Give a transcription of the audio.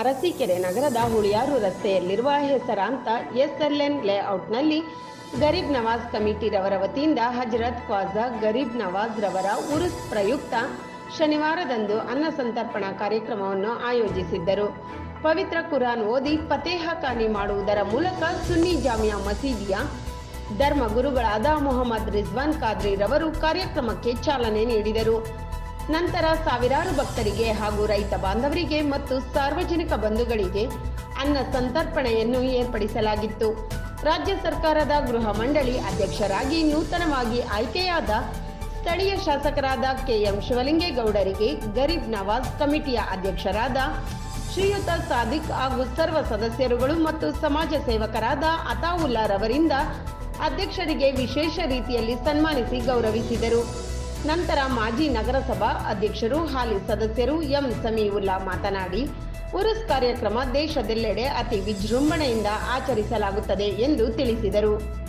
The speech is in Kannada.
ಅರಸೀಕೆರೆ ನಗರದ ಹುಳಿಯಾರು ರಸ್ತೆಯಲ್ಲಿರುವ ಹೆಸರಾಂತ ಎಸ್ಎಲ್ಎನ್ ಲೇಔಟ್ನಲ್ಲಿ ಗರೀಬ್ ನವಾಜ್ ಕಮಿಟಿ ರವರ ವತಿಯಿಂದ ಹಜರತ್ ಖ್ವಾಜಾ ಗರೀಬ್ ನವಾಜ್ ರವರ ಉರುಸ್ ಪ್ರಯುಕ್ತ ಶನಿವಾರದಂದು ಅನ್ನ ಸಂತರ್ಪಣಾ ಕಾರ್ಯಕ್ರಮವನ್ನು ಆಯೋಜಿಸಿದ್ದರು. ಪವಿತ್ರ ಕುರಾನ್ ಓದಿ ಫತೇಹ ಖಾನಿ ಮಾಡುವುದರ ಮೂಲಕ ಸುನ್ನಿ ಜಾಮಿಯಾ ಮಸೀದಿಯ ಧರ್ಮ ಗುರುಗಳಾದ ಮೊಹಮ್ಮದ್ ರಿಜ್ವಾನ್ ಖಾದ್ರಿ ರವರು ಕಾರ್ಯಕ್ರಮಕ್ಕೆ ಚಾಲನೆ ನೀಡಿದರು. ನಂತರ ಸಾವಿರಾರು ಭಕ್ತರಿಗೆ ಹಾಗೂ ರೈತ ಬಾಂಧವರಿಗೆ ಮತ್ತು ಸಾರ್ವಜನಿಕ ಬಂಧುಗಳಿಗೆ ಅನ್ನ ಸಂತರ್ಪಣೆಯನ್ನು ಏರ್ಪಡಿಸಲಾಗಿತ್ತು. ರಾಜ್ಯ ಸರ್ಕಾರದ ಗೃಹ ಮಂಡಳಿ ಅಧ್ಯಕ್ಷರಾಗಿ ನೂತನವಾಗಿ ಆಯ್ಕೆಯಾದ ಸ್ಥಳೀಯ ಶಾಸಕರಾದ ಕೆಎಂ ಶಿವಲಿಂಗೇಗೌಡರಿಗೆ ಗರೀಬ್ ನವಾಜ್ ಕಮಿಟಿಯ ಅಧ್ಯಕ್ಷರಾದ ಶ್ರೀಯುತ ಸಾದಿಕ್ ಹಾಗೂ ಸರ್ವ ಸದಸ್ಯರುಗಳು ಮತ್ತು ಸಮಾಜ ಸೇವಕರಾದ ಅತಾವುಲ್ಲಾ ರವರಿಂದ ಅಧ್ಯಕ್ಷರಿಗೆ ವಿಶೇಷ ರೀತಿಯಲ್ಲಿ ಸನ್ಮಾನಿಸಿ ಗೌರವಿಸಿದರು. ನಂತರ ಮಾಜಿ ನಗರಸಭಾ ಅಧ್ಯಕ್ಷರು, ಹಾಲಿ ಸದಸ್ಯರು ಎಂ ಸಮೀವುಲ್ಲಾ ಮಾತನಾಡಿ, ಉರುಸ್ ಕಾರ್ಯಕ್ರಮ ದೇಶದೆಲ್ಲೆಡೆ ಅತಿ ವಿಜೃಂಭಣೆಯಿಂದ ಆಚರಿಸಲಾಗುತ್ತದೆ ಎಂದು ತಿಳಿಸಿದರು.